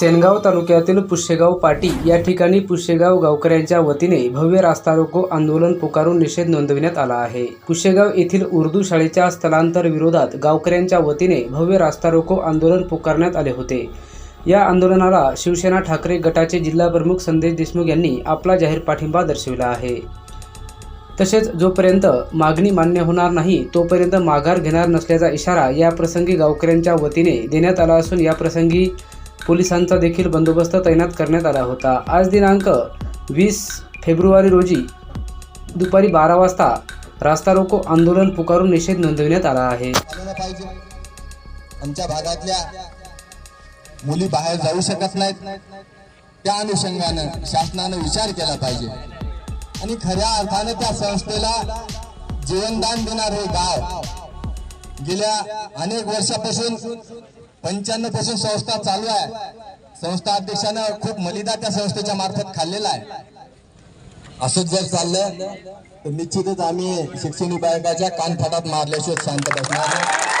सेनगाव तालुक्यातील पुष्यगाव पाटी या ठिकाणी पुष्यगाव गावकऱ्यांच्या वतीने भव्य रास्ता रोको आंदोलन पुकारून निषेध नोंदविण्यात आला आहे. पुष्यगाव येथील उर्दू शाळेच्या स्थलांतर विरोधात गावकऱ्यांच्या वतीने भव्य रास्ता रोको आंदोलन पुकारण्यात आले होते. या आंदोलनाला शिवसेना ठाकरे गटाचे जिल्हा प्रमुख संदेश देशमुख यांनी आपला जाहीर पाठिंबा दर्शविला आहे. तसेच जोपर्यंत मागणी मान्य होणार नाही तोपर्यंत माघार घेणार नसल्याचा इशारा या प्रसंगी गावकऱ्यांच्या वतीने देण्यात आला असून या प्रसंगी पोलिसांचा देखील बंदोबस्त तैनात करण्यात आला होता. आज दिनांक वीस फेब्रुवारी रोजी दुपारी बारा वाजता रास्ता रोको आंदोलन पुकारून निषेध नोंदविण्यात आला आहे. आमच्या भागातल्या मुली बाहेर जाऊ शकत नाहीत. त्या अनुषंगानं शासनानं विचार केला पाहिजे. आणि खऱ्या अर्थानं त्या संस्थेला जीवनदान देणार हे गाव गेल्या अनेक वर्षापासून पंच्याण्णवपासून संस्था चालू आहे. संस्था अध्यक्षानं खूप मलिदा त्या संस्थेच्या मार्फत खाल्लेला आहे. असंच जर चाललं तर निश्चितच आम्ही शिक्षण विभागाच्या कानफाटात मारल्याशिवाय शांत बसणार